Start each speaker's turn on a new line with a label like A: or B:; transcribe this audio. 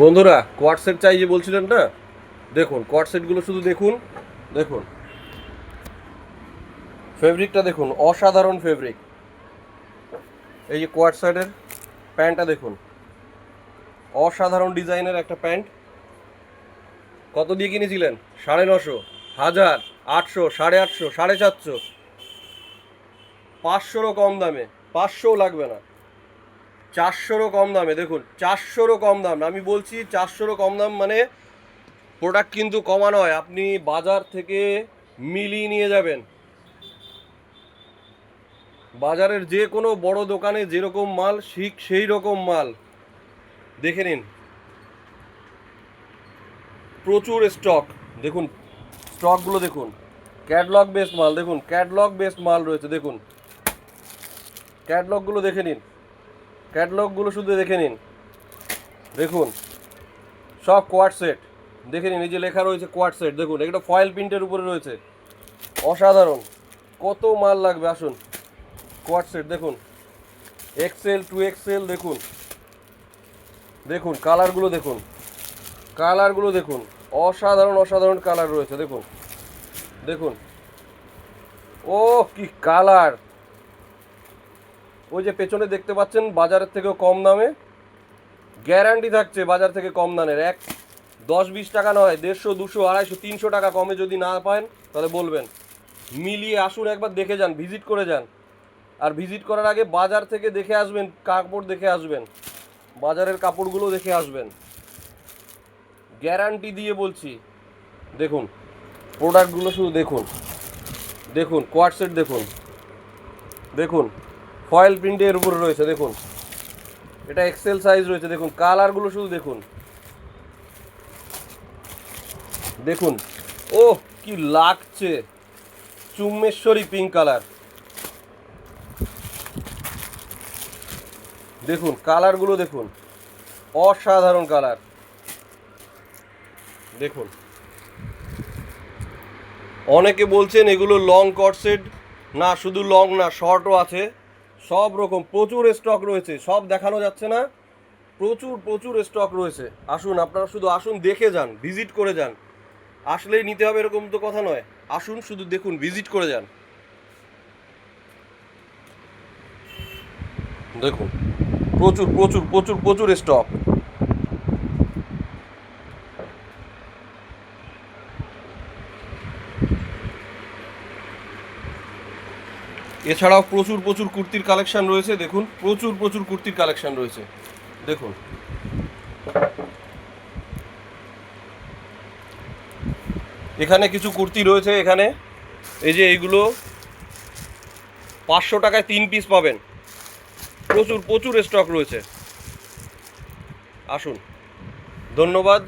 A: বন্ধুরা quad set চাই যে বলছিলেন না? দেখুন কোয়াড সেটগুলো শুধু দেখুন দেখুন। ফেব্রিকটা দেখুন, অসাধারণ ফেব্রিক এই যে কোয়াড সেটের প্যান্টটা দেখুন। অসাধারণ ডিজাইনের একটা প্যান্ট। কত দিয়ে কিনেছিলেন? সাড়ে নশো, হাজার, আটশো, সাড়ে আটশো, সাড়ে চারশো। পাঁচশোরও কম দামে, পাঁচশোও লাগবে না। চারশোরও কম দামে, দেখুন, চারশোরও কম দাম। আমি বলছি চারশোরও কম দাম মানে প্রোডাক্ট কিন্তু কমা নয় আপনি বাজার থেকে মিলিয়ে নিয়ে যাবেন। বাজারের যে কোনো বড় দোকানে যেরকম মাল, ঠিক সেই রকম মাল। দেখে নিন। প্রচুর স্টক দেখুন স্টকগুলো দেখুন। ক্যাটলগ বেস্ট মাল, দেখুন ক্যাটলগ বেস্ট মাল রয়েছে, দেখুন। ক্যাটলগগুলো দেখে নিন। ক্যাটলগগুলো শুধু দেখে নিন। দেখুন, সব কোয়াড সেট দেখে নিন, এই যে লেখা রয়েছে কোয়াড সেট দেখুন এটা ফয়েল প্রিন্টের উপরে রয়েছে। অসাধারণ। কত মাল লাগবে, আসুন। কোয়াড সেট দেখুন। এক্সেল টু এক্সেল দেখুন। দেখুন কালারগুলো দেখুন। কালারগুলো দেখুন। অসাধারণ অসাধারণ কালার রয়েছে, দেখুন। দেখুন। ও কি কালার ওই যে পেছনে দেখতে পাচ্ছেন বাজারের থেকেও কম দামে। গ্যারান্টি থাকছে বাজার থেকে কম দামের। এক দশ বিশ টাকা নয়, দেড়শো, দুশো, আড়াইশো, তিনশো টাকা কমে যদি না পান, তাহলে বলবেন। মিলিয়ে আসুন একবার, দেখে যান, ভিজিট করে যান। আর ভিজিট করার আগে বাজার থেকে দেখে আসবেন, কাপড় দেখে আসবেন, বাজারের কাপড়গুলো দেখে আসবেন। গ্যারান্টি দিয়ে বলছি, দেখুন, প্রোডাক্টগুলো শুধু দেখুন। দেখুন কোয়াটসেট দেখুন। দেখুন ফয়েল প্রিন্টের উপরে রয়েছে, দেখুন। এটা এক্সেল সাইজ রয়েছে, দেখুন। কালারগুলো শুধু দেখুন। দেখুন। ও কি লাগছে। চুম্মেশ্বরী পিঙ্ক কালার দেখুন কালারগুলো দেখুন। অসাধারণ কালার দেখুন। অনেকে বলছেন এগুলো লং কটসেট না, শুধু লং না শর্টও আছে। সব রকম প্রচুর স্টক রয়েছে, সব দেখানো যাচ্ছে না। প্রচুর প্রচুর স্টক রয়েছে। আসুন, আপনারা শুধু আসুন, দেখে যান ভিজিট করে যান। আসলেই নিতে হবে এরকম তো কথা নয়। আসুন, শুধু দেখুন ভিজিট করে যান। দেখুন, প্রচুর প্রচুর প্রচুর প্রচুর স্টক এছাড়াও প্রচুর প্রচুর কুর্তির কালেকশন রয়েছে, দেখুন, প্রচুর প্রচুর কুর্তির কালেকশন রয়েছে, দেখুন। এখানে কিছু কুর্তি রয়েছে, এখানে এই যে এইগুলো, পাঁচশো টাকায় তিন পিস পাবেন। প্রচুর প্রচুর স্টক রয়েছে। আসুন, ধন্যবাদ।